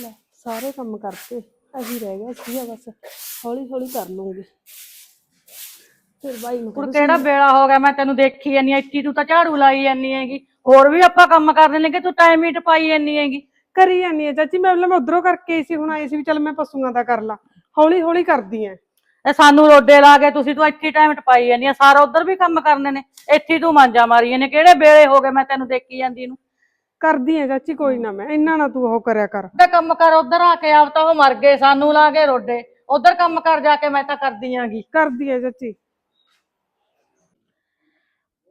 ਲੈ ਸਾਰੇ ਕੰਮ ਕਰਤੇ। ਅਹੀ ਰਹਿ ਗਿਆ ਸੀਗਾ ਬਸ ਹੌਲੀ ਹੌਲੀ ਕਰ ਲੂੰਗੀ। ਫਿਰ ਬਾਈ ਨੂੰ ਹੁਣ ਕਿਹੜਾ ਵੇਲਾ ਹੋ ਗਿਆ? ਮੈਂ ਤੈਨੂੰ ਦੇਖੀ ਜਾਨੀ ਇੱਥੇ ਤੂੰ ਤਾਂ ਝਾੜੂ ਲਾਈ ਜਾਨੀ ਹੈਗੀ। ਹੋਰ ਵੀ ਆਪਾਂ ਕੰਮ ਕਰਦੇ ਨੇ ਕਿ ਤੂੰ ਟਾਈਮ ਹੀ ਟਪਾਈ ਜਾਨੀ ਹੈਗੀ? ਕਰੀ ਜਾਂਦੀ ਆ ਚਾਚੀ ਮੈਂ ਮੈਂ ਉਧਰੋਂ ਕਰਕੇ ਆਈ ਸੀ ਹੁਣ ਆਈ ਸੀ ਵੀ ਚੱਲ ਮੈਂ ਪਸ਼ੂਆਂ ਦਾ ਕਰ ਲਾਂ। ਹੌਲੀ ਹੌਲੀ ਕਰਦੀ ਆ। ਇਹ ਸਾਨੂੰ ਰੋਡੇ ਲਾ ਕੇ ਤੁਸੀਂ ਤੂੰ ਇੱਥੇ ਟਾਈਮ ਟਪਾਈ ਜਾਨੀ ਆ। ਸਾਰਾ ਉਧਰ ਵੀ ਕੰਮ ਕਰਨੇ ਨੇ। ਇੱਥੇ ਤੂੰ ਮਾਂਜਾ ਮਾਰੀ ਨੇ ਕਿਹੜੇ ਵੇਲੇ ਹੋ ਗਏ ਮੈਂ ਤੈਨੂੰ ਦੇਖੀ ਜਾਂਦੀ ਨੂੰ? ਕਰਦੀ ਆ ਚਾਚੀ ਕੋਈ ਨਾ ਮੈਂ ਇੰਨਾ ਨਾ ਤੂੰ ਉਹ ਕਰਿਆ ਕਰ। ਤੇ ਕੰਮ ਕਰ ਉਧਰ ਆ ਕੇ ਆਪ ਤਾਂ ਉਹ ਮਰ ਗਏ ਸਾਨੂੰ ਲਾ ਕੇ ਰੋਡੇ। ਉਧਰ ਕੰਮ ਕਰ ਜਾ ਕੇ ਮੈਂ ਤਾਂ ਕਰਦੀ ਆਂਗੀ। ਕਰਦੀ ਆ ਚਾਚੀ।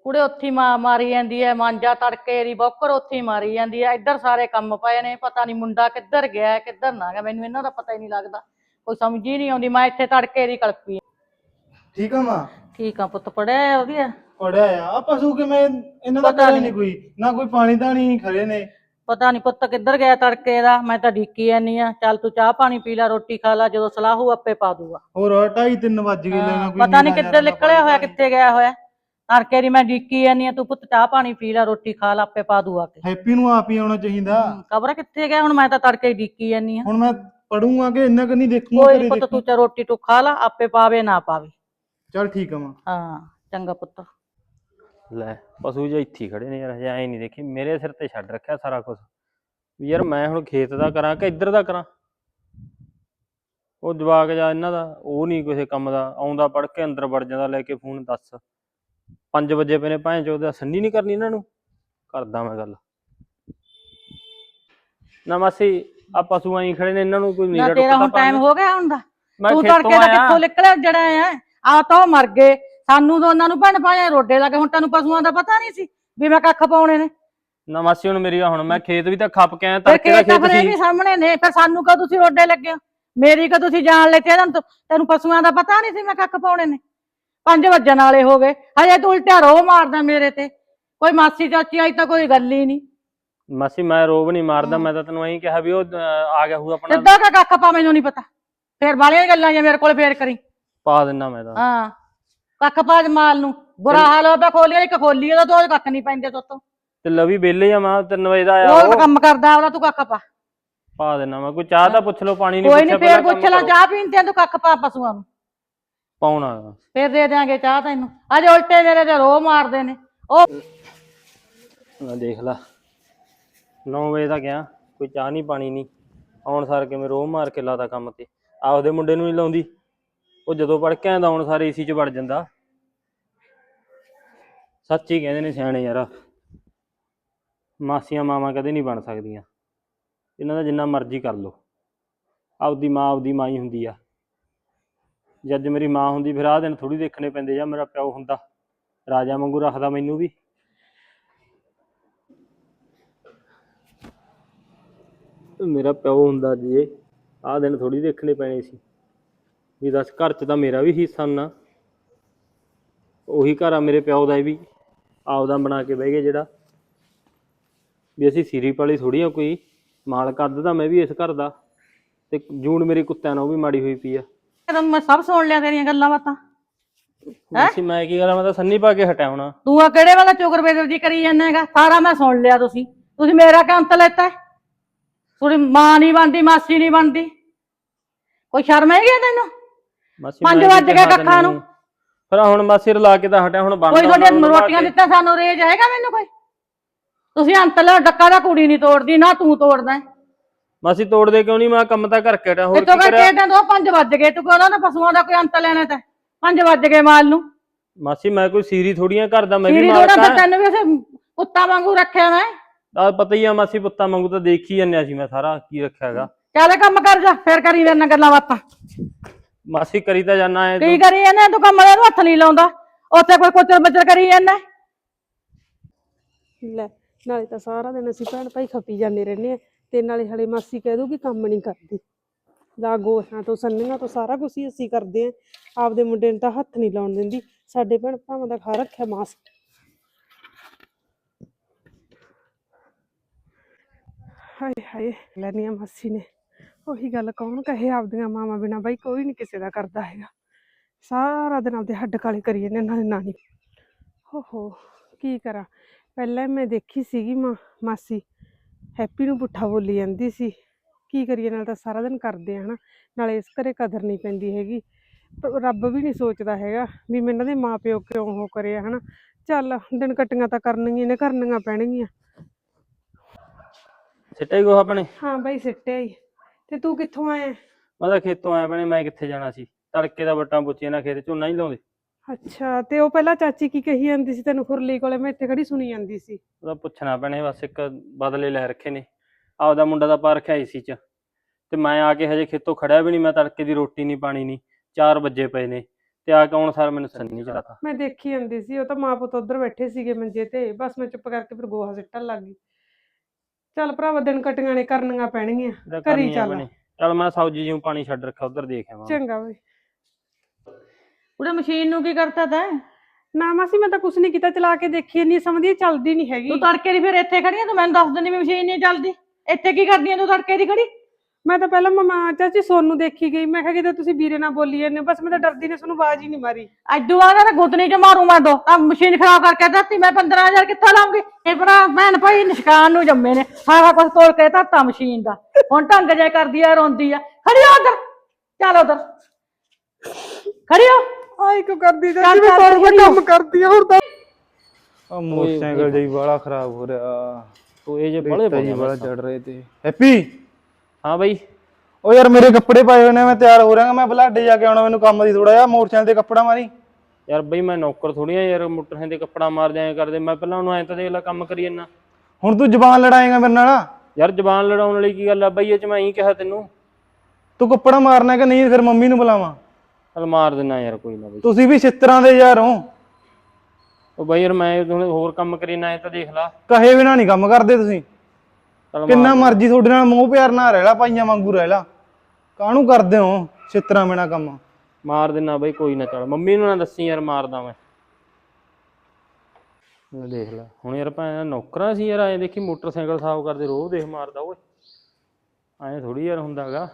ਕੁੜੇ ਉੱਥੇ ਮਾ ਮਾਰੀ ਜਾਂਦੀ ਐ ਮਾਂਜਾ ਤੜਕੇ ਦੀ ਬੌਕਰ ਉੱਥੇ ਮਾਰੀ ਜਾਂਦੀ ਐ। ਇੱਧਰ ਸਾਰੇ ਕੰਮ ਪਏ ਨੇ ਪਤਾ ਨਹੀਂ ਮੁੰਡਾ ਕਿੱਧਰ ਗਿਆ ਕਿੱਧਰ ਨਾ ਗਿਆ ਮੈਨੂੰ ਇਹਨਾਂ ਦਾ ਪਤਾ ਹੀ ਨਹੀਂ ਲੱਗਦਾ। ਕੋਈ ਸਮਝ ਹੀ ਨਹੀਂ ਆਉਂਦੀ ਮੈਂ ਇੱਥੇ ਤੜਕੇ ਦੀ ਕਲਪੀ ਆਂ। ਠੀਕ ਆ ਮਾਂ। ਠੀਕ ਆ ਪੁੱਤ ਪੜਿਆ ਵਧੀਆ। ਪੜਿਆ ਆ। ਪਸ਼ੂ ਕਿਵੇਂ ਇਹਨਾਂ ਦਾ ਪਤਾ ਨੀ। ਨਹੀਂ ਕੋਈ? ਨਾ ਕੋਈ ਪਾਣੀ ਨਹੀਂ ਖੜੇ ਨੇ। ਪਤਾ ਨਹੀਂ ਪੁੱਤ ਕਿੱਧਰ ਗਿਆ ਤੜਕੇ ਦਾ। ਮੈਂ ਤਾਂ ਢੀਕੀ ਜਾਨੀ ਆ। ਚੱਲ ਤੂੰ ਚਾਹ ਪਾਣੀ ਪੀ ਲੈ ਰੋਟੀ ਖਾ ਲੈ ਜਦੋਂ ਸਲਾਹੂ ਆਪੇ ਪਾ ਦੂਗਾ। ਹੋਰ ਢਾਈ ਤਿੰਨ ਵੱਜ ਗਏ ਲੈਣਾ ਕੋਈ ਪਤਾ ਨਹੀਂ ਕਿੱਧਰ ਨਿਕਲਿਆ ਹੋਇਆ। ਕਿੱਥੇ ਗਿਆ ਹੋਇਆ। ਤੜਕੇ ਦੀ ਮੈਂ ਢੀਕੀ ਜਾਨੀ ਆ ਤੂੰ ਪੁੱਤ ਚਾਹ ਪਾਣੀ ਪੀ ਲੈ ਰੋਟੀ ਖਾ ਲੈ ਆਪੇ ਪਾ ਦੂਗਾ ਕੇ ਹੈਪੀ ਨੂੰ ਆਪ ਹੀ ਆਉਣਾ ਚਾਹੀਦਾ। ਕਬਰ ਕਿੱਥੇ ਗਿਆ? ਹੁਣ ਮੈਂ ਤਾਂ ਤੜਕੇ ਢੀਕੀ ਜਾਨੀ ਆ। ਹੁਣ ਮੈਂ ਪੜੂੰਗਾ ਕਿ ਇੰਨਾ ਕੁ ਨਹੀਂ ਦੇਖੂੰਗਾ ਕੋਈ ਘਰੇ ਪੁੱਤ ਦੇਖੂੰ। ਤੂੰ ਚਾ ਰੋਟੀ ਤੂੰ ਖਾ ਲਾ ਆਪੇ ਪਾਵੇ ਨਾ ਪਾਵੇ। ਚੱਲ ਠੀਕ ਆ ਮਾਂ। ਹਾਂ ਚੰਗਾ ਪੁੱਤ। ਲੈ ਪਸ਼ੂ ਜੇ ਇੱਥੇ ਹੀ ਖੜੇ ਨੇ ਯਾਰ ਹਜੇ ਐ ਨਹੀਂ ਦੇਖੀ ਮੇਰੇ ਸਿਰ ਤੇ ਛੱਡ ਰੱਖਿਆ ਸਾਰਾ ਕੁਝ ਯਾਰ ਮੈਂ ਹੁਣ ਖੇਤ ਦਾ ਕਰਾਂ ਕਿ ਇੱਧਰ ਦਾ ਕਰਾਂ? ਉਹ ਜਵਾਕ ਜਾ ਇਹਨਾਂ ਦਾ ਉਹ ਨਹੀਂ ਕਿਸੇ ਕੰਮ ਦਾ ਆਉਂਦਾ ਪੜ ਕੇ ਅੰਦਰ ਵੜ ਜਾਂਦਾ ਲੈ ਕੇ ਫੋਨ ਦੱਸ। 5 ਵਜੇ ਪਏ ਨੇ ਭਾਂ ਚੋਦਾ ਸੰਨੀ ਨਹੀਂ ਕਰਨੀ ਇਹਨਾਂ ਨੂੰ। ਕਰਦਾ ਮੈਂ ਗੱਲ। ਨਾ ਮਾਸੀ ਆ ਪਸ਼ੂ ਐਂ ਖੜੇ ਨੇ ਇਹਨਾਂ ਨੂੰ ਕੋਈ ਨਾ ਨੀਰਾ ਤੇਰਾ ਹੁਣ ਟਾਈਮ ਹੋ ਗਿਆ ਹੁਣ ਦਾ। ਤੂੰ ਤੜਕੇ ਦਾ। ਕਿੱਥੋਂ ਨਿਕਲਿਆ ਜੜਾ ਆ ਆ ਤਾਂ ਮਰ ਗਏ। ਸਾਨੂੰ ਦੋਨਾਂ ਨੂੰ ਭੈਣ ਭਾਇਆ ਰੋਡੇ ਲੱਗੇ ਹੁਣ ਤੈਨੂੰ ਪਸ਼ੂਆਂ ਦਾ ਪਤਾ ਨਹੀਂ ਸੀ ਵੀ ਮੈਂ ਕੱਖ ਪਾਉਣੇ ਨੇ। ਨਾ ਮਾਸੀ ਹੁਣ ਮੇਰੀ ਹੁਣ ਮੈਂ ਖੇਤ ਵੀ ਤਾਂ ਖੱਪ ਕੇ ਆਇਆ ਫਿਰ ਤੜਕੇ ਦਾ ਖੇਤ ਤਾਂ ਖੇਤ ਫਿਰ ਇਹ ਸੀ। ਵੀ ਸਾਹਮਣੇ ਨੇ ਫਿਰ ਸਾਨੂੰ ਕਦੋਂ ਤੁਸੀਂ ਰੋਡੇ ਲੱਗੇ ਹੋ? ਮੇਰੀ ਕਦੋਂ ਤੁਸੀਂ ਜਾਣ ਲੈ ਤੇ ਤੈਨੂੰ ਤੈਨੂੰ ਪਸ਼ੂਆਂ ਦਾ ਪਤਾ ਨਹੀਂ ਸੀ ਮੈਂ ਕੱਖ ਪਾਉਣੇ ਨੇ। ਪੰਜ ਵੱਜਣ ਵਾਲੇ ਹੋ ਗਏ। ਹਜੇ ਤੂੰ ਉਲਟਾ ਰੋ ਮਾਰਦਾ ਮੇਰੇ ਤੇ। ਕੋਈ ਮਾਸੀ ਚਾਚੀ ਆਈ ਤਾਂ ਕੋਈ ਗੱਲ ਹੀ ਨਹੀਂ। ਮਾਸੀ ਮੈਂ ਰੋਬ ਨਹੀਂ ਮਾਰਦਾ ਮੈਂ ਤਾਂ ਤੈਨੂੰ ਐਂ ਕਿਹਾ ਵੀ ਉਹ ਅਹ, ਆ ਗਿਆ ਹੋਊ ਆਪਣਾ। ਸਿੱਧਾ ਕਾ ਕੱਖ ਪਾ ਮੈਨੂੰ ਨਹੀਂ ਪਤਾ। ਫੇਰ ਬਾਲੀਆਂ ਗੱਲਾਂ ਜੇ ਮੇਰੇ ਕੋਲ ਫੇਰ ਕਰੀ। ਪਾ ਦਿੰਨਾ ਮੈਂ ਤਾਂ। ਹਾਂ। ਕੱਖ ਪਾ ਮਾਲ ਨੂੰ। ਬੁਰਾ ਹਾਲ ਹੋ ਪਿਆ ਖੋਲੀ ਇੱਕ ਖੋਲੀ ਉਹਦਾ ਤੋਂ ਕੱਖ ਨਹੀਂ ਪੈਂਦੇ ਤੋਤੋਂ। ਤੇ ਲਵੀ ਵਿਹਲੇ ਆ ਮੈਂ 3 ਵਜੇ ਦਾ ਆਇਆ ਉਹ ਉਹ। ਕੰਮ ਕਰਦਾ ਉਹਦਾ ਤੂੰ ਕੱਖ ਪਾ। ਪਾ ਦਿੰਨਾ ਮੈਂ ਕੋਈ ਚਾਹ ਤਾਂ ਪੁੱਛ ਲਓ ਪਾਣੀ ਨਹੀਂ ਕੋਈ ਨਹੀਂ ਫੇਰ ਪੁੱਛ ਲੈ ਚਾਹ ਪੀਣ ਤੇ ਤੂੰ ਕੱਖ ਪਾ ਪਸ਼ੂਆਂ ਨੂੰ। ਪਾਉਣਾ ਫੇਰ ਦੇ ਦਿਆਂਗੇ ਚਾਹ ਤੈਨੂੰ। ਅੱਜ ਉਲਟੇ ਮੇਰੇ ਤੇ ਰੋ ਮਾਰਦੇ ਨੇ। ਉਹ ਨਾ ਦੇਖ ਲਾ 9 ਵਜੇ ਦਾ ਗਿਆ ਕੋਈ ਚਾਹ ਨਹੀਂ ਪਾਣੀ ਨਹੀਂ ਆਉਣ ਸਾਰ ਕੇ ਮੈਂ ਰੋਹ ਮਾਰ ਕੇ ਲਾਤਾ ਕੰਮ ਤੇ। ਆਪਦੇ ਮੁੰਡੇ ਨੂੰ ਨਹੀਂ ਲਾਉਂਦੀ। ਉਹ ਜਦੋਂ ਪੜ ਕੇ ਆਂਦਾ ਆਉਣ ਸਾਰੇ ਏਸੀ 'ਚ ਵੜ ਜਾਂਦਾ। ਸੱਚੀ ਕਹਿੰਦੇ ਨੇ ਸਿਆਣੇ ਯਾਰ। ਮਾਸੀਆਂ ਮਾਵਾਂ ਕਦੇ ਨਹੀਂ ਬਣ ਸਕਦੀਆਂ। ਇਹਨਾਂ ਦਾ ਜਿੰਨਾ ਮਰਜ਼ੀ ਕਰ ਲੋ ਆਪਦੀ ਮਾਂ ਆਪਦੀ ਮਾਂ ਹੀ ਹੁੰਦੀ ਆ। ਜੇ ਮੇਰੀ ਮਾਂ ਹੁੰਦੀ, ਫਿਰ ਆਹ ਦਿਨ ਥੋੜੀ ਦੇਖਣੇ ਪੈਂਦੇ, ਜਾਂ ਮੇਰਾ ਪਿਓ ਹੁੰਦਾ। ਰਾਜਾ ਵਾਂਗੂ ਰੱਖਦਾ ਮੈਨੂੰ ਵੀ। ਮੇਰਾ ਪਿਓ ਹੁੰਦਾ ਜੀ, ਆਹ ਦਿਨ ਥੋੜੀ ਦੇਖਣੇ ਪੈਣੇ ਸੀ। ਵੀ ਦੱਸ ਘਰ 'ਚ ਤਾਂ ਮੇਰਾ ਵੀ ਹਿੱਸਾ ਨਾ। ਉਹੀ ਘਰ ਆ ਮੇਰੇ ਪਿਓ ਦਾ ਵੀ ਆਪਦਾ ਬਣਾ ਕੇ ਬਹਿ ਗਏ ਜਿਹੜਾ। ਵੀ ਅਸੀਂ ਸਿਰੀ ਪਾਲੀ ਥੋੜੀ ਆ ਕੋਈ ਮਾਲ ਕੱਦ ਦਾ ਮੈਂ ਵੀ ਇਸ ਘਰ ਦਾ। ਤੇ ਜੂਨ ਮੇਰੀ ਕੁੱਤਿਆਂ ਨਾਲ ਉਹ ਵੀ ਮਾੜੀ ਹੋਈ ਪਈ ਆ। ਮੈਂ ਸਭ ਸੁਣ ਲਿਆ ਤੇਰੀਆਂ ਗੱਲਾਂ ਬਾਤਾਂ। ਅਸੀਂ ਮੈਂ ਕੀ ਕਰਾਂ ਮੈਂ ਤਾਂ ਸੰਨੀ ਪਾ ਕੇ ਹਟਿਆ ਹੋਣਾ। ਤੂੰ ਆ ਕਿਹੜੇ ਵਾਲਾ ਚੋਕਰ ਬੇਦਰ ਜੀ ਕਰੀ ਜਾਂਦਾ ਹੈਗਾ? ਸਾਰਾ ਮੈਂ ਸੁਣ ਲਿਆ ਤੁਸੀਂ। ਤੁਸੀਂ ਮੇਰਾ ਕੰਤ ਲੈਤਾ? ਥੋੜੀ ਮਾਂ ਨਹੀਂ ਬਣਦੀ ਮਾਸੀ ਨਹੀਂ ਬਣਦੀ। ਕੋਈ ਸ਼ਰਮ ਹੈਗੀ ਤੈਨੂੰ? ਮਾਸੀ ਪੰਜ ਮੈਂ ਵੱਜ ਗਏ ਕਿਹਾ ਕੱਖਾਂ ਨੂੰ। ਤੈਨੂੰ? ਫਿਰ ਹੁਣ ਮਾਸੀ ਰਲਾ ਕੇ ਤਾਂ ਹਟਿਆ ਹੁਣ ਬਣਦਾ ਕੋਈ ਤੁਹਾਡੇ ਰੋਟੀਆਂ ਦਿੱਤਾ ਸਾਨੂੰ ਰੇਜ ਹੈਗਾ ਮੈਨੂੰ ਕੋਈ? ਤੁਸੀਂ ਅੰਤ ਲੈ ਡੱਕਾ ਦਾ ਕੁੜੀ ਨਹੀਂ ਤੋੜਦੀ ਨਾ ਤੂੰ ਤੋੜਦਾ। ਹੈ। ਮਾਸੀ ਤੋੜਦੇ ਕਿਉਂ ਨਹੀਂ? ਮੈਂ ਕੰਮ ਤਾਂ ਕਰਕੇ ਹਟਿਆ ਹੋਰ ਇੱਥੋਂ ਕੀ ਕਰਕੇ ਕਰਿਆ? ਦੋ 5 ਵੱਜ ਗਏ ਤੂੰ ਕਹਿੰਦਾ ਨਾ ਪਸ਼ੂਆਂ ਦਾ ਕੋਈ ਅੰਤ ਲੈਣਾ ਤਾਂ? 5 ਵੱਜ ਗਏ ਮਾਲ ਨੂੰ। ਮਾਸੀ ਮੈਂ ਕੋਈ ਸੀਰੀ ਥੋੜੀਆਂ ਕਰਦਾ ਮੈਂ ਵੀ ਸੀਰੀ ਮਾਲਕ ਥੋੜਾ ਆ ਤੈਨੂੰ ਵੀ ਉਸੇ ਕੁੱਤਾ ਵਾਂਗੂ ਰੱਖਿਆ ਮੈਂ। ਆਹ ਪਤਾ ਹੀ ਆ ਮਾਸੀ ਪੁੱਤਾਂ ਵਾਂਗੂ ਤਾਂ ਦੇਖ ਹੀ ਜੰਨਿਆ ਸੀ ਮੈਂ ਸਾਰਾ ਕੀ ਰੱਖਿਆ ਹੈਗਾ। ਚੱਲ ਕੰਮ ਕਰ ਜਾ ਫੇਰ ਕਰੀ ਮੇਰੇ ਨਾਲ ਗੱਲਾਂ ਬਾਤਾਂ। ਮਾਸੀ ਕਰੀ ਤਾਂ ਜਾਣਾ ਹੈ ਕੀ ਕਰੀ ਇਹਨੇ ਤੂੰ ਕੰਮ ਵਾਲੇ ਨੂੰ ਹੱਥ ਨਹੀਂ ਲਾਉਂਦਾ। ਉੱਥੇ ਕੋਈ ਕੋਚਰ ਬੱਚਰ ਕਰੀ ਜਾਂਦਾ ਲੈ ਨਾਲੇ ਤਾਂ ਸਾਰਾ ਦਿਨ ਅਸੀਂ ਭੈਣ ਭਾਈ ਖਪੀ ਜਾਂਦੇ ਰਹਿੰਦੇ ਆ। ਤੇ ਨਾਲੇ ਹਲੇ ਮਾਸੀ ਕਹਿ ਦੂਗੀ ਕੰਮ ਨਹੀਂ ਕਰਦੀ। ਲਾ ਗੋਹਾਂ ਤੋਂ ਸੰਨੀਆਂ ਤੋਂ ਸਾਰਾ ਕੁਝ ਹੀ ਅਸੀਂ ਕਰਦੇ ਆ। ਆਪਦੇ ਮੁੰਡੇ ਨੂੰ ਤਾਂ ਹੱਥ ਨਹੀਂ ਲਾਉਣ ਦਿੰਦੀ। ਸਾਡੇ ਭੈਣ ਭਾਵਾਂ ਦਾ ਖਾ ਰੱਖਿਆ ਮਾਸ। ਹਾਏ ਹਾਏ ਲੈਣੀ ਆ ਮਾਸੀ ਨੇ। ਉਹੀ ਗੱਲ ਕੌਣ ਕਹੇ ਆਪਦੀਆਂ ਮਾਵਾਂ ਬਿਨਾ? ਬਾਈ ਕੋਈ ਨਹੀਂ ਕਿਸੇ ਦਾ ਕਰਦਾ ਹੈਗਾ। ਸਾਰਾ ਦਿਨ ਆਪਦੇ ਹੱਡ ਕਾਲੇ ਕਰੀ ਜਾਂਦੇ ਨਾਲੇ ਨਾਨੀ। ਹੋ ਹੋ ਕੀ ਕਰਾਂ? ਪਹਿਲਾਂ ਮੈਂ ਦੇਖੀ ਸੀਗੀ ਮਾਂ ਮਾਸੀ। ਹੈਪੀ ਨੂੰ ਪੁੱਠਾ ਬੋਲੀ ਜਾਂਦੀ ਸੀ। ਕੀ ਕਰੀਏ ਨਾਲ ਤਾਂ ਸਾਰਾ ਦਿਨ ਕਰਦੇ ਆ ਹਨਾ? ਨਾਲੇ ਇਸ ਘਰੇ ਕਦਰ ਨਹੀਂ ਪੈਂਦੀ ਹੈਗੀ। ਰੱਬ ਵੀ ਨਹੀਂ ਸੋਚਦਾ ਹੈਗਾ ਵੀ ਮੈਂ ਇਹਨਾਂ ਦੇ ਮਾਪਿਓ ਕਿਉਂ ਉਹ ਕਰਿਆ ਹਨਾ? ਚੱਲ ਦਿਨ ਕੱਟੀਆਂ ਤਾਂ ਕਰਨੀਆਂ ਨੇ ਕਰਨੀਆਂ ਪੈਣਗੀਆਂ। ਸਿੱਟਾ ਕੋ ਆਪਣੇ? ਹਾਂ ਬਾਈ ਸਿੱਟਿਆ ਹੀ। ਤੇ ਤੂੰ ਕਿੱਥੋਂ ਆਇਆ? ਮੈਂ ਤਾਂ ਖੇਤੋਂ ਆਇਆ ਭੈਣੇ ਮੈਂ ਕਿੱਥੇ ਜਾਣਾ ਸੀ? ਤੜਕੇ ਦਾ ਵੱਟਾਂ ਪੁੱਛੀਆਂ ਨਾ ਖੇਤ ਝੋਨਾ ਹੀ ਲਾਉਂਦੇ। ਅੱਛਾ ਤੇ ਉਹ ਪਹਿਲਾਂ ਚਾਚੀ ਕੀ ਕਹੀ ਜਾਂਦੀ ਸੀ ਤੈਨੂੰ ਖੁਰਲੀ ਕੋਲੇ? ਮੈਂ ਇੱਥੇ ਖੜੀ ਸੁਣੀ ਜਾਂਦੀ ਸੀ। ਉਹਦਾ ਪੁੱਛਣਾ ਪੈਣੇ ਬਸ ਇੱਕ ਬਦਲੇ ਲੈ ਰੱਖੇ ਨੇ। ਆਪਦਾ ਮੁੰਡਾ ਦਾ ਪਾ ਰੱਖਿਆ ਏਸੀ 'ਚ। ਤੇ ਮੈਂ ਆ ਕੇ ਹਜੇ ਖੇਤੋਂ ਖੜਿਆ ਵੀ ਨਹੀਂ ਮੈਂ ਤੜਕੇ ਦੀ ਰੋਟੀ ਨਹੀਂ ਪਾਣੀ ਨਹੀਂ। 4 ਵਜੇ ਪਏ ਨੇ। ਤੇ ਆ ਕੇ ਹੁਣ ਸਾਰ ਮੈਨੂੰ ਸੰਨੀ ਚੜਾਤਾ ਮੈਂ ਦੇਖੀ ਜਾਂਦੀ ਸੀ ਉਹ ਤਾਂ ਮਾਂ ਪੁੱਤ ਉਧਰ ਬੈਠੇ ਸੀਗੇ ਮੰਜੇ ਤੇ। ਬਸ ਮੈਂ ਚੁੱਪ ਕਰਕੇ ਫਿਰ ਗੋਹਾ ਸਿੱਟਣ ਲੱਗ ਗਈ। ਚੱਲ ਭਰਾਵਾ ਦਿਨ ਕਟੀਆਂ ਨੇ ਕਰਨੀਆਂ ਪੈਣਗੀਆਂ ਇਹਦਾ ਘਰੀ ਕਰਨੀ ਆ ਚੱਲ। ਭੈਣੇ ਚੱਲ ਮੈਂ ਸਬਜ਼ੀ ਜਿਉਂ ਪਾਣੀ ਛੱਡ ਰੱਖਿਆ ਉਧਰ ਦੇਖ ਆਵਾਂ। ਚੰਗਾ ਬਈ। ਉਹਦੇ ਮਸ਼ੀਨ ਨੂੰ ਕੀ ਕਰਤਾ ਤੈਂ? ਨਾ ਮਾਸੀ ਮੈਂ ਤਾਂ ਕੁਛ ਨਹੀਂ ਕੀਤਾ ਚਲਾ ਕੇ ਦੇਖੀ ਨਹੀਂ ਸਮਝਦੀ ਇਹ ਚੱਲਦੀ ਨਹੀਂ ਹੈਗੀ। ਤੂੰ ਤੜਕੇ ਦੀ ਫਿਰ ਇੱਥੇ ਖੜੀ ਆ ਤੂੰ ਮੈਨੂੰ ਦੱਸ ਦਿੰਦੀ ਵੀ ਮਸ਼ੀਨ ਨਹੀਂ ਚੱਲਦੀ। ਇੱਥੇ ਕੀ ਕਰਦੀ ਆ ਤੂੰ ਤੜਕੇ ਦੀ ਖੜੀ ਮੈਂ ਤਾਂ ਪਹਿਲਾਂ ਮਮਾ ਚਾਚੀ ਸੋਨੂੰ ਦੇਖੀ ਗਈ। ਮੈਂ ਕਿਹਾ ਕਿਤੇ ਤੁਸੀਂ ਵੀਰੇ ਨਾਲ ਬੋਲੀ ਜਾਂਦੇ ਹੋ, ਬਸ ਮੈਂ ਤਾਂ ਡਰਦੀ ਨੇ ਤੁਹਾਨੂੰ ਆਵਾਜ਼ ਹੀ ਨਹੀਂ ਮਾਰੀ। ਅੱਜ ਬਾਅਦ ਨਾ ਗੁੱਤਨੀ ਚ ਮਾਰੂ ਮੈਂ ਦੋ ਆ ਮਸ਼ੀਨ ਖਰਾਬ ਕਰਕੇ ਦਿੱਤੀ ਮੈਂ 15000 ਕਿੱਥੋਂ ਲਾਉਂਗੀ? ਇਹ ਭਰਾ ਭੈਣ ਭਾਈ ਨਿਸ਼ਕਾਨ ਨੂੰ ਜੰਮੇ ਨੇ। ਸਾਰਾ ਕੁਝ ਤੋੜ ਕੇ ਧਰਤਾ ਮਸ਼ੀਨ ਦਾ। ਹੁਣ ਢੰਗ ਜੇ ਕਰਦੀ ਆ ਰੋਂਦੀ ਆ। ਖੜੀ ਹੋ ਉਧਰ। ਚੱਲ ਉਧਰ। ਖੜੀ ਹੋ। ਆਈ ਕਿਉਂ ਕਰਦੀ ਚਾਚੀ ਮੈਂ ਚੱਲ, ਖੜੀ ਹੋ। ਕੰਮ ਕਰਦੀ ਆ ਹੁਣ ਤਾਂ ਆ ਮੋਟਰਸਾਈਕਲ ਜਿਹਾ ਬੜਾ ਖਰਾਬ ਹੋ ਰਿਹਾ। ਤੂੰ ਇਹ ਜੇ ਬੜੇ ਬੜਾ ਚੜ ਰਹੇ ਤੇ। ਹੈਪੀ! ਹਾਂ ਬਾਈ। ਓ ਯਾਰ ਮੇਰੇ ਕੱਪੜੇ ਪਾਏ ਹੋਏ ਨੇ ਮੈਂ ਤਿਆਰ ਹੋ ਰਿਹਾ ਮੈਂ ਬਲਾਡੇ ਜਾ ਕੇ ਆਉਣਾ ਮੈਨੂੰ ਕੰਮ ਦੀ ਥੋੜਾ ਜਿਹਾ ਮੋਟਰਸਾਈਕਲ ਤੇ ਕੱਪੜਾ ਮਾਰੀ। ਯਾਰ ਬਈ ਮੈਂ ਨੌਕਰ ਥੋੜੀ ਆ ਯਾਰ ਮੋਟਰਸਾਈਕਲ ਤੇ ਕੱਪੜਾ ਮਾਰ ਜਾਇਆ ਕਰਦੇ। ਮੈਂ ਪਹਿਲਾਂ ਉਹਨੂੰ ਐਂ ਤਾਂ ਦੇਖ ਲੈ ਕੰਮ ਕਰੀ ਜੰਨਾ ਹੁਣ ਤੂੰ ਜ਼ਬਾਨ ਲੜਾਏਗਾ ਮੇਰੇ ਨਾਲ? ਯਾਰ ਜ਼ਬਾਨ ਲੜਾਉਣ ਵਾਲੀ ਕੀ ਗੱਲ ਆ ਬਈ ਇਹ ਚ ਮੈਂ ਹੀ ਕਿਹਾ ਤੈਨੂੰ। ਤੂੰ ਕੱਪੜਾ ਮਾਰਨਾ ਕਿ ਨਹੀਂ ਫਿਰ ਮੰਮੀ ਨੂੰ ਬੁਲਾਵਾਂ? ਚੱਲ ਮਾਰ ਦਿੰਨਾ ਯਾਰ ਕੋਈ ਨਾ ਬਈ। ਤੁਸੀਂ ਵੀ ਛਿੱਤਰਾਂ ਦੇ ਯਾਰ ਹੋ। ਉਹ ਬਈ ਯਾਰ ਮੈਂ ਹੁਣ ਹੋਰ ਕੰਮ ਕਰੀ ਨਾ ਐਂ ਤਾਂ ਦੇਖ ਲਾ। ਕਹੇ ਬਿਨਾ ਨਹੀਂ ਕੰਮ ਕਰਦੇ ਤੁਸੀਂ। ਕਿੰਨਾ ਮਰਜ਼ੀ ਤੁਹਾਡੇ ਨਾਲ ਮੋਹ ਪਿਆਰ ਨਾਲ ਰਹਿ ਲਾ ਭਾਈਆਂ ਵਾਂਗੂ ਰਹਿ ਲਾ। ਕਾਹਨੂੰ ਕਰਦੇ ਹੋ ਛਿੱਤਰਾਂ ਬਿਨਾ ਕੰਮ? ਮਾਰ ਦਿੰਨਾ ਬਈ ਕੋਈ ਨਾ ਚੱਲ। ਮੰਮੀ ਨੂੰ ਨਾ ਦੱਸੀ ਯਾਰ ਮਾਰਦਾ ਮੈਂ। ਇਹ ਦੇਖ ਲੈ। ਹੁਣ ਯਾਰ ਭਾਂ ਨੌਕਰਾਂ ਸੀ ਯਾਰ ਐਂ ਦੇਖੀ ਮੋਟਰਸਾਈਕਲ ਸਾਫ਼ ਕਰਦੇ ਰੋਜ਼ ਦੇਖ ਮਾਰਦਾ ਓਏ। ਐਂ ਥੋੜੀ ਯਾਰ ਹੁੰਦਾਗਾ।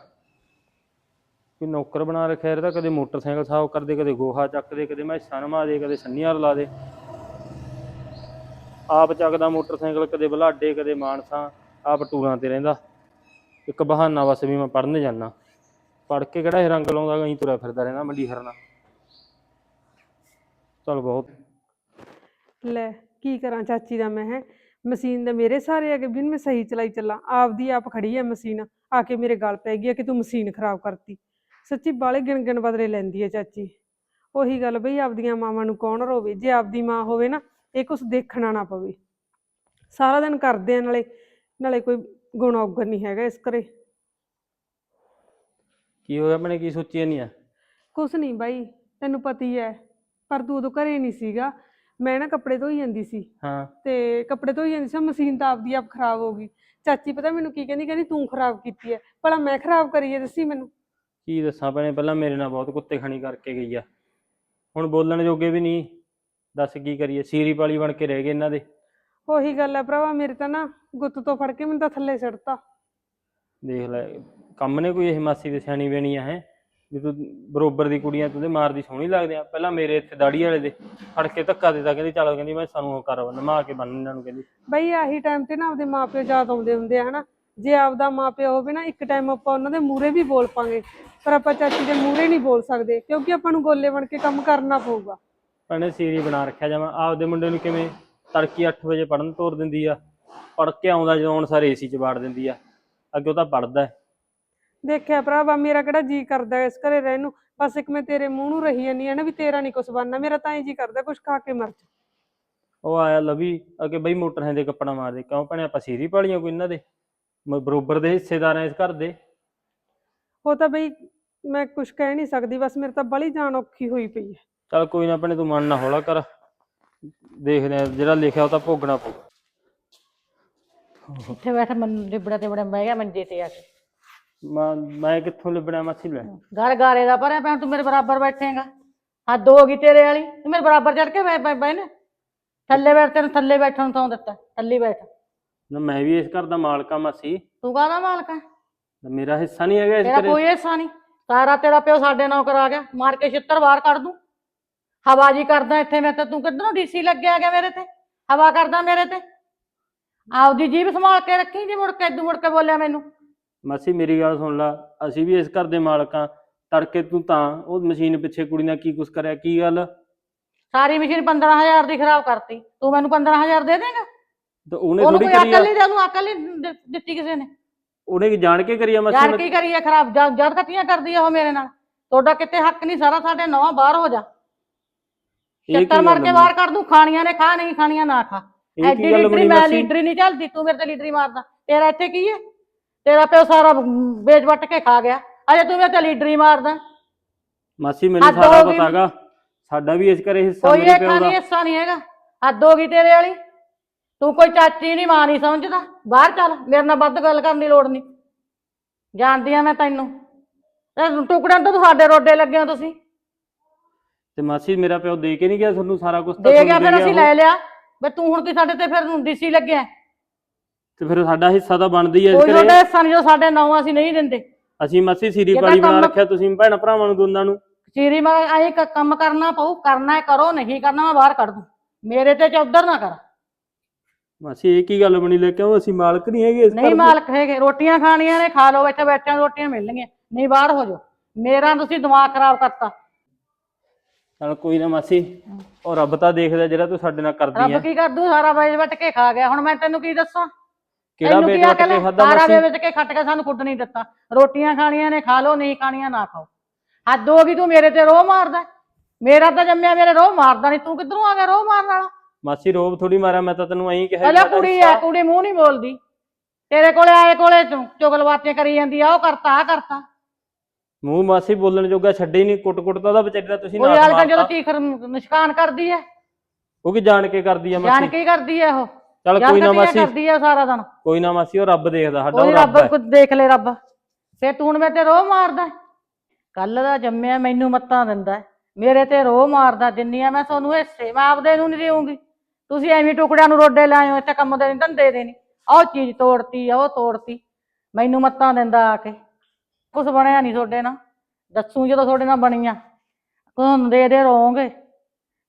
ਕੋਈ ਨੌਕਰ ਬਣਾ ਰੱਖਿਆ ਯਾਰ ਤਾਂ ਕਦੇ ਮੋਟਰਸਾਈਕਲ ਸਾਫ਼ ਕਰਦੇ ਕਦੇ ਗੋਹਾ ਚੱਕਦੇ ਕਦੇ ਮੈਂ ਸਨਮਾ ਦੇ ਕਦੇ ਸੰਨੀਆਂ ਲਾ ਦੇ। ਆਪ ਚੱਕਦਾ ਮੋਟਰਸਾਈਕਲ ਕਦੇ ਬਲਾਡੇ ਕਦੇ ਮਾਨਸਾ। ਆਪ ਟੂਰਾਂ ਤੇ ਰਹਿੰਦਾ। ਇੱਕ ਬਹਾਨਾ ਬਸ ਵੀ ਮੈਂ ਪੜਨ ਜਾਣਾ ਪੜ ਕੇ ਕਿਹੜਾ ਇਹ ਰੰਗ ਲਾਉਂਦਾ ਗਈ ਤੁਰਿਆ ਫਿਰਦਾ ਰਹਿੰਦਾ ਮੰਡੀ ਹਰਨਾ। ਚਲ ਬਹੁਤ। ਲੈ, ਕੀ ਕਰਾਂ ਚਾਚੀ ਦਾ ਮੈਂ, ਹੈ? ਮਸ਼ੀਨ ਦੇ ਮੇਰੇ ਸਾਰੇ ਅਗੇ ਵੀ ਮੈਂ ਸਹੀ ਚਲਾਈ ਚੱਲਾਂ। ਆਪਦੀ ਆਪ ਖੜੀ ਹੈ ਮਸ਼ੀਨ, ਆ ਕੇ ਮੇਰੇ ਗਲ ਪੈ ਗਈ ਹੈ ਕਿ ਤੂੰ ਮਸ਼ੀਨ ਖਰਾਬ ਕਰਤੀ। ਸੱਚੀ ਬਾਲੇ ਗਿਣ ਗਿਣ ਬਦਲੇ ਲੈਂਦੀ ਹੈ ਚਾਚੀ। ਉਹੀ ਗੱਲ ਬਈ, ਆਪਦੀਆਂ ਮਾਵਾਂ ਨੂੰ ਕੌਣ ਰੋਵੇ? ਜੇ ਆਪਦੀ ਮਾਂ ਹੋਵੇ ਨਾ, ਇਹ ਕੁਛ ਦੇਖਣਾ ਨਾ ਪਵੇ। ਸਾਰਾ ਦਿਨ ਕਰਦੇ ਆ ਨਾਲੇ। ਨਾਲੇ ਕੋਈ ਗੁਣ ਔਗਣ ਨਹੀਂ ਹੈਗਾ ਇਸ ਘਰੇ। ਕੀ ਹੋਇਆ ਆਪਣੇ ਕੀ ਸੋਚੀ ਨਹੀਂ ਆ? ਕੁਛ ਨਹੀਂ ਬਾਈ ਤੈਨੂੰ ਪਤੀ ਹੈ ਪਰ ਤੂੰ ਉਦੋਂ ਘਰੇ ਨਹੀਂ ਸੀਗਾ। ਮੈਂ ਨਾ ਕੱਪੜੇ ਧੋਈ ਜਾਂਦੀ ਸੀ। ਹਾਂ। ਤੇ ਕੱਪੜੇ ਧੋਈ ਜਾਂਦੀ ਸੀ ਮਸ਼ੀਨ ਤਾਂ ਆਪਦੀ ਆਪ ਖਰਾਬ ਹੋ ਗਈ। ਚਾਚੀ ਪਤਾ ਮੈਨੂੰ ਕੀ ਕਹਿੰਦੀ ਕਹਿੰਦੀ ਤੂੰ ਖਰਾਬ ਕੀਤੀ ਹੈ। ਭਲਾ ਮੈਂ ਖਰਾਬ ਕਰੀ ਹੈ ਦੱਸੀ ਮੈਨੂੰ। ਕੀ ਦੱਸਾਂ ਭੈਣੇ ਪਹਿਲਾਂ ਮੇਰੇ ਨਾਲ ਬਹੁਤ ਕੁੱਤੇ ਖਣੀ ਕਰਕੇ ਗਈ ਆ। ਹੁਣ ਬੋਲਣ ਜੋਗੇ ਵੀ ਨਹੀਂ। ਦੱਸ ਕੀ ਕਰੀਏ ਸੀਰੀ ਪਾਲੀ ਬਣ ਕੇ ਰਹਿ ਗਏ ਇਹਨਾਂ ਦੇ। ਉਹੀ ਗੱਲ ਹੈ ਭਰਾਵਾ ਮੇਰੇ ਤਾਂ ਨਾ ਗੁੱਤ ਤੋਂ ਫੜ ਕੇ ਮੈਨੂੰ ਤਾਂ ਥੱਲੇ ਸਿੱਟਤਾ ਦੇਖ ਲੈ ਕੰਮ ਨੇ ਕੋਈ ਇਹ ਮਾਸੀ ਦੇ ਸਿਆਣੀ ਬਣੀ ਆ ਹੈ? ਵੀ ਤੂੰ ਬਰੋਬਰ ਦੀ ਕੁੜੀਆਂ ਤੂੰ ਤੇ ਮਾਰਦੀ ਸੋਹਣੀ ਲੱਗਦੀ ਆ। ਪਹਿਲਾਂ ਮੇਰੇ ਇੱਥੇ ਦਾੜੀ ਵਾਲੇ ਦੇ ਫੜ ਕੇ ਧੱਕਾ ਦਿੱਤਾ ਕਹਿੰਦੀ ਚਲੋ ਕਹਿੰਦੀ ਮੈਂ ਸਾਨੂੰ ਉਹ ਕਰ ਨਮਾ ਕੇ ਬੰਨ ਇਹਨਾਂ ਨੂੰ ਕਹਿੰਦੀ। ਬਈ ਆਹੀ ਟਾਈਮ ਤੇ ਨਾ ਆਪਦੇ ਮਾਪਿਓ ਯਾਦ ਆਉਂਦੇ ਹੁੰਦੇ ਆ ਹਨਾ? ਜੇ ਆਪਦਾ ਮਾਪਿਓ ਹੋਵੇ ਨਾ ਇੱਕ ਟਾਈਮ ਆਪਾਂ ਉਹਨਾਂ ਦੇ ਮੂਹਰੇ ਵੀ ਬੋਲ ਪਾਂਗੇ ਪਰ ਆਪਾਂ ਚਾਚੀ ਦੇ ਮੂਹਰੇ ਨਹੀਂ ਬੋਲ ਸਕਦੇ ਕਿਉਂਕਿ ਆਪਾਂ ਨੂੰ ਗੋਲੇ ਬਣ ਕੇ ਕੰਮ ਕਰਨਾ ਪਊਗਾ। ਭੈਣੇ ਸੀਰੀ ਬਣਾ ਰੱਖਿਆ ਜਾਵਾਂ ਆਪਦੇ ਮੁੰਡੇ ਨੂੰ ਕਿਵੇਂ ਤੜਕੀ 8 ਵਜੇ ਪੜਨ ਤੋਰ ਦਿੰਦੀ ਆ। ਪੜ ਕੇ ਆਉਂਦਾ ਜਦੋਂ ਹੁਣ ਸਾਰੇ ਏਸੀ 'ਚ ਬਾੜ ਦਿੰਦੀ ਆ। ਅੱਗੇ ਉਹ ਤਾਂ ਪੜਦਾ ਹੈ। ਦੇਖਿਆ ਭਰਾਵਾ ਮੇਰਾ ਕਿਹੜਾ ਜੀ ਕਰਦਾ ਇਸ ਘਰੇ ਰਹਿਣ ਨੂੰ? ਬਸ ਇੱਕ ਮੈਂ ਤੇਰੇ ਮੂੰਹ ਨੂੰ ਰਹੀ ਜਾਂਦੀ ਆ ਨਾ ਵੀ ਤੇਰਾ ਨਹੀਂ ਕੁਛ ਬਣਨਾ। ਮੇਰਾ ਤਾਂ ਹੀ ਜੀ ਕਰਦਾ ਕੁਛ ਖਾ ਕੇ ਮਰ ਜਾ। ਉਹ ਆਇਆ ਲਵੀ ਅੱਗੇ ਬਈ ਮੋਟਰਾਂ ਦੇ ਕੱਪੜਾ ਮਾਰਦੇ ਕਿਉਂ ਭੈਣੇ ਆਪਾਂ ਸੀਰੀ ਪਾਲੀਆਂ ਕੋਈ ਇਹਨਾਂ ਦੇ? ਮ- ਬਰੋਬਰ ਦੇ ਹਿੱਸੇਦਾਰ ਆ ਇਸ ਘਰ ਦੇ? ਉਹ ਤਾਂ ਬਈ ਮੈਂ ਕੁਛ ਕਹਿ ਨਹੀਂ ਸਕਦੀ ਬਸ ਮੇਰੇ ਤਾਂ ਬੜੀ ਜਾਨ ਔਖੀ ਹੋਈ ਪਈ ਹੈ। ਚੱਲ ਕੋਈ ਨਾ ਭੈਣੇ ਤੂੰ ਮਨ ਨਾ ਹੌਲਾ ਕਰ। ਦੇਖਦੇ ਆ ਜਿਹੜਾ ਲਿਖਿਆ ਉਹ ਤਾਂ ਭੋਗਣਾ ਪਊ ਇੱਥੇ ਬੈਠ ਮੈਨੂੰ ਲਿਬੜਾ ਤੇ ਬੜਾ ਬਹਿ ਗਿਆ ਮੰਜੇ ਤੇ ਆ ਕੇ। ਮੈਂ ਮੈਂ ਕਿੱਥੋਂ ਲੱਭਣਾ ਮਾਸੀ ਲੈ ਘਰ ਗਾਰੇ ਦਾ ਭਰਿਆ ਪਿਆ ਤੂੰ ਮੇਰੇ ਬਰਾਬਰ ਬੈਠੇਗਾ। ਹੱਦ ਹੋ ਗਈ ਤੇਰੇ ਵਾਲੀ ਤੂੰ ਮੇਰੇ ਬਰਾਬਰ ਚੜ ਕੇ ਬੈ ਬੈ ਨੇ। ਥੱਲੇ ਬੈਠ ਤੈਨੂੰ ਥੱਲੇ ਬੈਠਣ ਨੂੰ ਥਾਂ ਦਿੱਤਾ ਥੱਲੇ ਬੈਠ। ਨਾ ਮੈਂ ਵੀ ਇਸ ਘਰ ਦਾ ਮਾਲਕ ਆ ਮਾਸੀ। ਤੂੰ ਕਾਹਦਾ ਮਾਲਕ ਹੈ ਮੇਰਾ ਹਿੱਸਾ ਨਹੀਂ ਹੈਗਾ ਇਸ ਤੇਰਾ ਘਰੇ। ਕੋਈ ਹਿੱਸਾ ਨਹੀਂ। ਸਾਰਾ ਤੇਰਾ ਪਿਓ ਸਾਡੇ ਨੌਕਰ ਆ ਗਿਆ ਮਾਰ ਕੇ ਛਿੱਤਰ ਬਾਹਰ ਕੱਢ ਦੂੰ। ਹਵਾਜੀ ਕਰਦਾ ਇੱਥੇ ਮੈਂ ਤਾਂ ਤੂੰ ਕਿੱਧਰੋਂ ਡੀਸੀ ਲੱਗਿਆ ਗਿਆ ਮੇਰੇ ਤੇ? ਹਵਾ ਕਰਦਾ ਮੇਰੇ ਤੇ? ਆਪਦੀ ਜੀਭ ਸੰਭਾਲ ਕੇ ਰੱਖੀ ਜੇ ਮੁੜ ਕੇ ਇਦੋਂ ਮੁੜ ਕੇ ਬੋਲਿਆ ਮੈਨੂੰ। ਮਾਸੀ ਮੇਰੀ ਗੱਲ ਸੁਣ ਲਾ ਅਸੀਂ ਵੀ ਇਸ ਘਰ ਦੇ ਮਾਲਕ ਆ ਤੜਕੇ ਤੂੰ ਤਾਂ ਉਹ ਮਸ਼ੀਨ ਪਿੱਛੇ ਕੁੜੀ ਨਾਲ ਕੀ ਕੁਛ ਕਰਿਆ ਕੀ ਗੱਲ? ਸਾਰੀ ਮਸ਼ੀਨ 15000 ਦੀ ਖਰਾਬ ਕਰਤੀ। ਤੂੰ ਮੈਨੂੰ 15000 ਦੇ ਦੇਂਗਾ? ਤੇ ਉਹਨੇ ਉਹਨੂੰ ਥੋੜੀ ਕੋਈ ਕਰੀ ਆ। ਅਕਲ ਨਹੀਂ ਉਹਨੂੰ ਅਕਲ ਨਹੀਂ ਦਿੱ- ਦਿੱਤੀ ਕਿਸੇ ਨੇ। ਉਹਨੇ ਕੀ ਜਾਣ ਕੇ ਕਰੀ ਆ ਮਾਸੀ? ਯਾਰ ਮੈਂ- ਕੀ ਖਰਾਬ ਜਦ ਜਦ ਕੱਤੀਆਂ ਕਰਦੀ ਆ ਉਹ ਮੇਰੇ ਨਾਲ। ਤੁਹਾਡਾ ਕਿਤੇ ਹੱਕ ਨਹੀਂ ਸਾਰਾ ਸਾਡੇ ਨਵਾਂ ਬਾਹਰ ਹੋ ਜਾ। ਇਹ ਚੱਕਰ ਮਾਰ ਕੇ ਬਾਹਰ ਕਰ ਦੂੰ ਖਾਣੀਆਂ ਨੇ ਖਾ ਨਹੀਂ ਖਾਣੀਆਂ ਨਾ ਖਾ। ਇਹ ਐਡੀ ਲੀਡਰੀ ਮੈਂ ਲੀਡਰੀ ਨਹੀਂ ਚੱਲਦੀ ਤੂੰ ਮੇਰੇ ਤੇ ਲੀਡਰੀ ਮਾਰਦਾ। ਤੇਰਾ ਇੱਥੇ ਕੀ ਹੈ ਤੇਰਾ ਪਿਓ ਸਾਰਾ ਵੇਚ ਵੱਟ ਕੇ ਖਾ ਗਿਆ। ਅਜੇ ਤੂੰ ਮੇਰੇ ਤੇ ਲੀਡਰੀ ਮਾਰਦਾ। ਮਾਸੀ ਮੈਨੂੰ ਸਾਰਾ। ਪਤਾਗਾ। ਸਾਡਾ ਵੀ ਇਸ ਘਰੇ ਹਿੱਸਾ ਕੋਈ ਮੇਰੇ ਇਹ ਪਿਓ ਖਾਣੀ ਦਾ ਹਿੱਸਾ ਨਹੀਂ ਹੈਗਾ। ਹੱਦ ਹੋ ਗਈ ਤੇਰੇ ਵਾਲੀ। ਤੂੰ ਕੋਈ ਚਾਚੀ ਨਹੀਂ ਮਾਂ ਨਹੀਂ ਸਮਝਦਾ। ਬਾਹਰ ਚੱਲ ਮੇਰੇ ਨਾਲ ਵੱਧ ਗੱਲ ਕਰਨ ਦੀ ਲੋੜ ਨਹੀਂ। ਜਾਣਦੀ ਆ ਮੈਂ ਤੈਨੂੰ। ਇਹ ਟੁਕੜਿਆਂ ਤੋਂ ਸਾਡੇ ਰੋਡੇ ਲੱਗੇ ਹੋ ਤੁਸੀਂ। ਤੇ ਮਾਸੀ ਮੇਰਾ ਪਿਓ ਦੇ ਕੇ ਨਹੀਂ ਗਿਆ ਤੁਹਾਨੂੰ ਸਾਰਾ ਕੁਝ ਦੇ ਗਿਆ ਫਿਰ ਅਸੀਂ ਲੈ ਲਿਆ। ਬਈ ਤੂੰ ਹੁਣ ਕੀ ਸਾਡੇ ਤੇ ਫਿਰ ਡੀਸੀ ਲੱਗਿਆ? ਤੇ ਫਿਰ ਸਾਡਾ ਹਿੱਸਾ ਤਾਂ ਬਣਦੀ ਹੈ ਇਸ ਕੋਈ ਤੁਹਾਡਾ ਹਿੱਸਾ ਨਹੀਂ ਜੋ ਸਾਡੇ ਨੌ ਅਸੀਂ ਨਹੀਂ ਦਿੰਦੇ। ਅਸੀਂ ਮਾਸੀ ਸੀਰੀ ਜਿਹੜਾ ਪਾਲੀ ਬਣਾ ਕੰਮ- ਰੱਖਿਆ ਤੁਸੀਂ ਭੈਣ ਭਰਾਵਾਂ ਨੂੰ ਦੋਨਾਂ ਨੂੰ। ਚੀਰੀ ਮੈਂ ਐਂ ਕ- ਕੰਮ ਕਰਨਾ ਪਊ ਕਰਨਾ ਹੈ ਕਰੋ ਨਹੀਂ ਕਰਨਾ ਮੈਂ ਬਾਹਰ ਕੱਢ ਦੂੰ। ਮੇਰੇ ਤੇ ਚੌਧਰ ਨਾ ਕਰ। ਮਾਸੀ ਇਹ ਕੀ ਗੱਲ ਬਣੀ ਲੈ? ਕਿਉਂ ਅਸੀਂ ਮਾਲਕ ਨਹੀਂ ਹੈਗੇ ਇਸ ਘਰ ਨਹੀਂ ਦੇ? ਮਾਲਕ ਹੈਗੇ ਰੋਟੀਆਂ ਖਾਣੀਆਂ ਨੇ ਖਾ ਲਓ ਇੱਥੇ ਬੈਠਿਆਂ ਨੂੰ ਰੋਟੀਆਂ ਮਿਲਣਗੀਆਂ। ਨਹੀਂ ਬਾਹਰ ਹੋ ਜਾਓ। ਮੇਰਾ ਤੁਸੀਂ ਦਿਮਾਗ ਖਰਾਬ ਕਰਤਾ। ਚੱਲ ਕੋਈ ਨਾ ਮਾਸੀ ਉਹ ਰੱਬ ਤਾਂ ਦੇਖਦਾ ਜਿਹੜਾ ਤੂੰ ਸਾਡੇ ਨਾਲ ਕਰਦੀ ਰੱਬ ਆ। ਕੀ ਕਰ ਦੂ ਸਾਰਾ ਵੇਚ ਵੱਟ ਕੇ ਖਾ ਗਿਆ। ਹੁਣ ਮੈਂ ਤੈਨੂੰ ਕੀ ਦੱਸਾਂ? ਕਿਹੜਾ ਤੈਨੂੰ ਕੀ ਬੇਟ ਅਕਲ ਕੇ? ਖਾਦਾ ਸਾਰਾ ਮਾਸੀ? ਵੇਚ ਕੇ ਖੱਟ ਕੇ ਸਾਨੂੰ ਕੁੱਟ ਨਹੀਂ ਦਿੱਤਾ। ਰੋਟੀਆਂ ਖਾਣੀਆਂ ਨੇ ਖਾ ਲਓ ਨਹੀਂ ਖਾਣੀਆਂ ਨਾ ਖਾਓ। ਹੱਦ ਹੋ ਗਈ ਤੂੰ ਮੇਰੇ ਤੇ ਰੋਹ ਮਾਰਦਾ। ਮੇਰਾ ਤਾਂ ਜੰਮਿਆ ਮੇਰੇ ਰੋਹ ਮਾਰਦਾ ਨਹੀਂ। ਤੂੰ ਕਿੱਧਰੋਂ ਆ ਗਿਆ ਰੋਹ ਮਾਰਨ ਵਾਲਾ? ਮਾਸੀ ਰੋਬ ਥੋੜੀ ਮਾਰਿਆ ਮੈਂ ਤਾਂ ਤੈਨੂੰ ਐਂ ਕਿਹਾ ਪਹਿਲਾਂ ਕੁੜੀ। ਆ ਕੁੜੀ ਮੂੰਹ ਨਹੀਂ ਬੋਲਦੀ। ਤੇਰੇ ਕੋਲੇ ਆਏ ਕੋਲੇ ਚੁਗਲਵਾਤੀਆਂ ਕਰੀ ਜਾਂਦੀ ਆ ਉਹ ਕਰਤਾ ਆ ਕਰਤਾ। ਮੂੰਹ ਮਾਸੀ ਬੋਲਣ ਜੋਗਾ ਛੱਡੇ ਨਹੀਂ ਕੁੱਟ ਕੁੱਟ ਤਾਂ ਉਹਦਾ ਵਿਚਾਰੀ ਦਾ ਤੁਸੀਂ ਉਹ ਨਾ ਯਾਰ ਜਦੋਂ ਮਾਰਤਾ ਨਿਸ਼ਕਾਨ ਕਰਦੀ ਐ। ਉਹ ਕੀ ਜਾਣ ਕੇ ਕਰਦੀ ਆ ਜਾਣ ਮਾਸੀ ਕੇ ਹੀ ਕਰਦੀ ਐ ਉਹ। ਚੱਲ ਕੋਈ ਨਾ ਮਾਸੀ। ਕਰਦੀ ਐ ਸਾਰਾ ਦਿਨ। ਕੋਈ ਨਾ ਮਾਸੀ ਉਹ ਰੱਬ ਦੇਖਦਾ ਸਾਡਾ ਉਹ ਉਹ ਰੱਬ ਰੱਬ ਹੈ ਦੇਖ ਲੈ ਰੱਬ। ਫੇ ਤੂੰ ਹੁਣ ਮੇਰੇ ਤੇ ਰੋਹ ਮਾਰਦਾ ਕੱਲ ਦਾ ਜੰਮਿਆ ਮੈਨੂੰ ਮੱਤਾਂ ਦਿੰਦਾ ਹੈ। ਮੇਰੇ ਤੇ ਰੋਹ ਮਾਰਦਾ ਦਿੰਨੀ ਆ ਮੈਂ ਤੁਹਾਨੂੰ ਹਿੱਸੇ ਮੈਂ ਆਪਦੇ ਨੂੰ ਨਹੀਂ ਦੇਵਾਂਗੀ ਤੁਸੀਂ ਐਵੇਂ ਟੁਕੜਿਆਂ ਨੂੰ ਰੋਡੇ ਹੋ ਇੱਥੇ ਕੰਮ ਦੇ ਨਹੀਂ ਧੰਦੇ ਦੇ ਨਹੀਂ ਆਹ ਚੀਜ਼ ਤੋੜਤੀ ਆ ਉਹ ਤੋੜਤੀ। ਮੈਨੂੰ ਮੱਤਾਂ ਦਿੰਦਾ ਆ ਕੇ। ਕੁਛ ਬਣਿਆ ਨਹੀਂ ਤੁਹਾਡੇ ਨਾਲ। ਦੱਸੂ ਜਦੋਂ ਤੁਹਾਡੇ ਨਾਲ ਬਣੀਆਂ। ਤੁਹਾਨੂੰ ਦੇ ਦੇ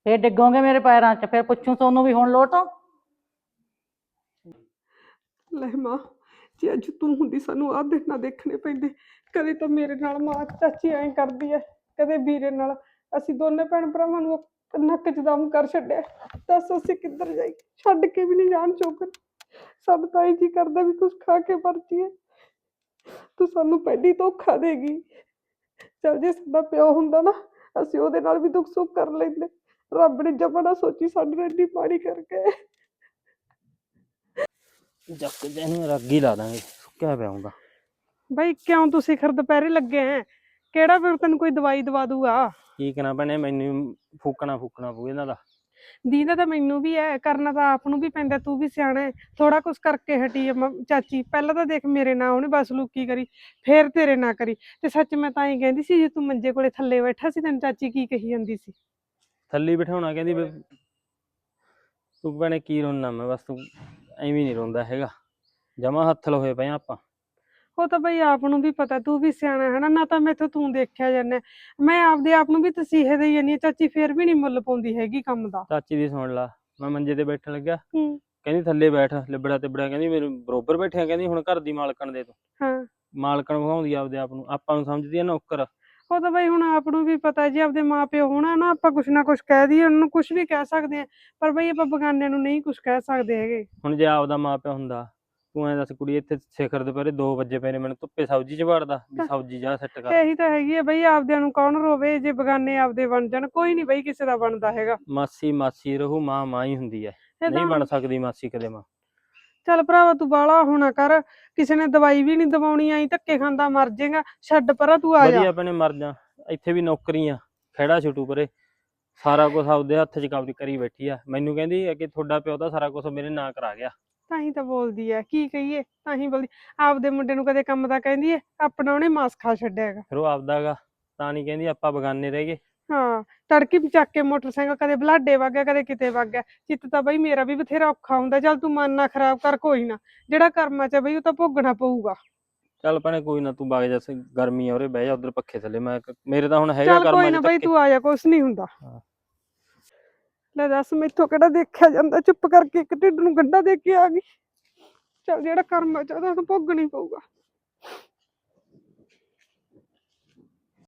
ਫੇਰ ਡਿੱਗੋਗੇ ਮੇਰੇ ਪੈਰਾਂ 'ਚ। ਫਿਰ ਪੁੱਛੂ ਤੁਹਾਨੂੰ ਵੀ ਹੁਣ ਲੋਟੋ ਲੈ ਮਾਂ, ਜੇ ਅੱਜ ਤੂੰ ਹੁੰਦੀ ਸਾਨੂੰ ਆਹ ਦਿਨ ਨਾ ਦੇਖਣੇ ਪੈਂਦੇ। ਕਦੇ ਤਾਂ ਮੇਰੇ ਨਾਲ ਮਾਂ ਚਾਚੀ ਐਂ ਕਰਦੀ ਐ, ਕਦੇ ਵੀਰੇ ਨਾਲ। ਅਸੀਂ ਦੋਨੇ ਭੈਣ ਭਰਾਵਾਂ ਨੂੰ ਨੱਕ 'ਚ ਦਮ ਕਰ ਛੱਡਿਆ। ਦੱਸ ਅਸੀਂ ਕਿੱਧਰ ਜਾਈ ਛੱਡ ਕੇ ਵੀ ਨਹੀਂ ਜਾਣ ਚੋਕਰ ਸਭ ਤਾਂ ਇਹ ਜੀ ਕਰਦਾ ਵੀ ਕੁਝ ਖਾ ਕੇ ਪਰਚੀਏ ਤੂੰ ਸਾਨੂੰ ਪਹਿਲੀ ਧੋਖਾ ਦੇਗੀ ਚਲ ਜੇ ਸਾਡਾ ਪਿਓ ਹੁੰਦਾ ਨਾ ਅਸੀਂ ਉਹਦੇ ਨਾਲ ਵੀ ਦੁੱਖ ਸੁੱਖ ਕਰ ਲੈਂਦੇ। ਰੱਬ ਨੇ ਜਮਾ ਨਾ ਸੋਚੀ ਸਾਡੇ ਨਾਲ ਇੰਨੀ ਮਾੜੀ ਕਰਕੇ। ਜੱਕ ਇਹਨੂੰ ਰੱਗ ਹੀ ਲਾ ਦਾਂਗੇ ਸੁੱਕਿਆ ਪਿਆ ਹੁੰਦਾ। ਬਈ ਕਿਉਂ ਤੂੰ ਸਿਖਰ ਦੁਪਹਿਰੇ ਲੱਗੇ ਐ? ਕਿਹੜਾ ਫਿਰ ਤੈਨੂੰ ਕੋਈ ਦਵਾਈ ਦਵਾ ਦੂਗਾ ਕੀ ਕਰਾਂ ਭੈਣੇ ਮੈਨੂੰ ਫੂਕਣਾ ਫੂਕਣਾ ਪਊ ਇਹਨਾਂ ਦਾ। ਦੀਦਾ ਤਾਂ ਮੈਨੂੰ ਵੀ ਐ, ਕਰਨਾ ਤਾਂ ਆਪ ਨੂੰ ਵੀ ਪੈਂਦਾ, ਤੂੰ ਵੀ ਸਿਆਣਾ ਹੈ ਥੋੜਾ ਕੁਛ ਕਰਕੇ ਹਟੀ ਐ ਮ- ਚਾਚੀ, ਪਹਿਲਾਂ ਤਾਂ ਦੇਖ ਮੇਰੇ ਨਾਲ ਉਹਨੇ ਬਸ ਲੁੱਕੀ ਕਰੀ, ਫੇਰ ਤੇਰੇ ਨਾਲ ਕਰੀ। ਤੇ ਸੱਚ ਮੈਂ ਤਾਂ ਹੀ ਕਹਿੰਦੀ ਸੀ, ਜੇ ਤੂੰ ਮੰਜੇ ਕੋਲੇ ਥੱਲੇ ਬੈਠਾ ਸੀ, ਤੈਨੂੰ ਚਾਚੀ ਕੀ ਕਹੀ ਜਾਂਦੀ ਸੀ? ਥੱਲੇ ਹੀ ਬਿਠਾਉਣਾ ਕਹਿੰਦੀ ਵੀ, ਤੂੰ ਭੈਣੇ ਕੀ ਰੋਣਾ ਮੈਂ, ਬਸ ਤੂੰ ਐਵੇਂ ਨਹੀਂ ਰੋਂਦਾ ਹੈਗਾ। ਜਮਾ ਹੱਥ ਹੋਏ ਪਏ ਆਂ ਆਪਾਂ। ਉਹ ਤਾਂ ਬਈ ਆਪ ਨੂੰ ਵੀ ਪਤਾ ਤੂੰ ਵੀ ਸਿਆਣਾ ਹੈ ਨਾ ਨਾ ਤਾਂ ਮੈਥੋਂ ਤੂੰ ਦੇਖਿਆ ਜਾਂਦਾ ਮੈਂ ਆਪਦੇ ਆਪ ਨੂੰ ਵੀ ਤਸੀਹੇ ਦੇਈ ਜਾਂਦੀ ਹਾਂ ਚਾਚੀ ਫੇਰ ਵੀ ਨਹੀਂ ਮੁੱਲ ਪਾਉਂਦੀ ਹੈਗੀ ਕੰਮ ਦਾ। ਚਾਚੀ ਦੀ ਸੁਣ ਲਾ ਮੈਂ ਮੰਜੇ ਤੇ ਬੈਠਣ ਲੱਗਿਆ। ਹੂੰ। ਕਹਿੰਦੀ ਥੱਲੇ ਬੈਠ ਲਿਬੜਾ ਤੇ ਬੜਾ ਕਹਿੰਦੀ ਮੈਨੂੰ ਬਰੋਬਰ ਬੈਠਿਆ ਕਹਿੰਦੀ ਹੁਣ ਘਰ ਦੀ ਮਾਲਕਣ ਦੇ ਤੂੰ। ਹਾਂ। ਮਾਲਕਣ ਵਿਖਾਉਂਦੀ ਆਪਦੇ ਆਪ ਨੂੰ ਆਪਾਂ ਨੂੰ ਸਮਝਦੀ ਆ ਨੌਕਰ। ਉਹ ਤਾਂ ਬਈ ਹੁਣ ਆਪ ਨੂੰ ਵੀ ਪਤਾ ਜੀ ਆਪਦੇ ਮਾਪਿਓ ਹੋਣਾ ਨਾ ਆਪਾਂ ਕੁਛ ਨਾ ਕੁਛ ਕਹਿ ਦਈਏ ਉਹਨਾਂ ਨੂੰ ਕੁਛ ਵੀ ਕਹਿ ਸਕਦੇ ਆ। ਪਰ ਬਈ ਆਪਾਂ ਬਗਾਨਿਆਂ ਨੂੰ ਨਹੀਂ ਕੁਛ ਕਹਿ ਸਕਦੇ ਹੈਗੇ। ਹੁਣ ਜੇ ਆਪਦਾ ਮਾਪਿਆ ਹੁੰਦਾ ਤੂੰ ਐਂ ਦੱਸ ਕੁੜੀ ਇੱਥੇ ਸਿਖਰ ਦੁਪਹਿਰੇ 2 ਵਜੇ ਪਏ ਨੇ ਮੈਨੂੰ ਧੁੱਪੇ ਸਬਜ਼ੀ ਚ ਵੜਦਾ ਵੀ ਸਬਜ਼ੀ ਜਾ ਸੈੱਟ ਕਰ। ਇਹੀ ਤਾਂ ਹੈਗੀ ਹੈ ਬਈ ਆਪਦਿਆਂ ਨੂੰ ਕੌਣ ਰੋਵੇ ਜੇ ਬਗਾਨੇ ਆਪਦੇ ਬਣ ਜਾਣ ਕੋਈ ਨਹੀਂ ਬਈ ਕਿਸੇ ਦਾ ਬਣਦਾ ਹੈਗਾ। ਮਾਸੀ ਮਾਸੀ ਰਹੂ ਮਾਂ ਮਾਂ ਹੀ ਹੁੰਦੀ ਐ। ਨਹੀਂ ਬਣ ਸਕਦੀ ਮਾਸੀ ਕਦੇ ਮਾਂ। ਚੱਲ ਭਰਾਵਾ ਤੂੰ ਬਾਲਾ ਹੋਣਾ ਕਰ ਕਿਸੇ ਨੇ ਦਵਾਈ ਵੀ ਨਹੀਂ ਦਵਾਉਣੀ ਆਈ ਧੱਕੇ ਖਾਂਦਾ ਮਰ ਜਾਏਗਾ ਛੱਡ ਪਰਾਂ ਤੂੰ ਆ ਜਾ। ਵਧੀਆ ਭੈਣੇ ਮਰ ਜਾ। ਇੱਥੇ ਵੀ ਨੌਕਰੀਆਂ ਖਹਿੜਾ ਛੁੱਟੂ ਪਰੇ। ਸਾਰਾ ਕੁਝ ਆਪਦੇ ਹੱਥ 'ਚ ਕਰੀ ਬੈਠੀ ਆ। ਮੈਨੂੰ ਕਹਿੰਦੀ ਆ ਕਿ ਤੁਹਾਡਾ ਪਿਓ ਤਾਂ ਸਾਰਾ ਕੁਝ ਮੇਰੇ ਨਾਂ ਕਰਾ ਗਿਆ। ਤਾਂ ਹੀ ਤਾਂ ਬੋਲਦੀ ਐ ਕੀ ਕਹੀਏ ਤਾਂ ਹੀ ਬੋਲਦੀ। ਆਪਦੇ ਮੁੰਡੇ ਨੂੰ ਕਦੇ ਕੰਮ ਦਾ ਕਹਿੰਦੀ ਐ ਆਪਣਾ ਉਹਨੇ ਮਾਸ ਖਾ ਛੱਡਿਆ ਹੈਗਾ। ਫਿਰ ਉਹ ਆਪਦਾ ਗਾ ਤਾਂ ਨਹੀਂ ਕਹਿੰਦੀ ਆਪਾਂ ਬਗਾਨੇ ਰਹਿ ਗਏ। ਹਾਂ ਤੜਕੀ ਚੱਕ ਕੇ ਮੋਟਰਸਾਈਕਲ ਕਦੇ ਬਲਾਡੇ ਵਗ ਗਿਆ ਕਦੇ ਕਿਤੇ ਵਗ ਗਿਆ। ਚਿੱਤ ਤਾਂ ਬਈ ਮੇਰਾ ਵੀ ਬਥੇਰਾ ਔਖਾ ਹੁੰਦਾ ਚੱਲ ਤੂੰ ਮਨ ਨਾ ਖਰਾਬ ਕਰ ਕੋਈ ਨਾ। ਜਿਹੜਾ ਕਰਮਾਂ ਚ ਆ ਬਈ ਉਹ ਤਾਂ ਭੋਗਣਾ ਪਊਗਾ। ਚੱਲ ਭੈਣੇ ਕੋਈ ਨਾ ਤੂੰ ਵਗ ਜਾ ਸ- ਗਰਮੀ ਆ ਉਰੇ ਬਹਿ ਜਾ ਉਧਰ ਪੱਖੇ ਥੱਲੇ। ਮੈਂ ਕ- ਮੇਰੇ ਤਾਂ ਹੁਣ ਹੈਗਾ ਚੱਲ ਕਰਮਾਂ ਕੋਈ 'ਚ ਨਾ ਬਈ ਧੱਕੇ। ਤੂੰ ਆ ਜਾ ਕੁਛ ਨਹੀਂ ਹੁੰਦਾ। ਹਾਂ। ਲੈ ਦੱਸ, ਮੈਥੋਂ ਕਿਹੜਾ ਦੇਖਿਆ ਜਾਂਦਾ? ਚੁੱਪ ਕਰਕੇ ਇੱਕ ਢਿੱਡ ਨੂੰ ਗੰਢਾ ਦੇ ਕੇ ਆ ਗਈ। ਚੱਲ ਜਿਹੜਾ ਕਰਮ ਚ ਆ ਉਹਦਾ ਹੁਣ ਭੋਗਣਾ ਹੀ ਪਊਗਾ।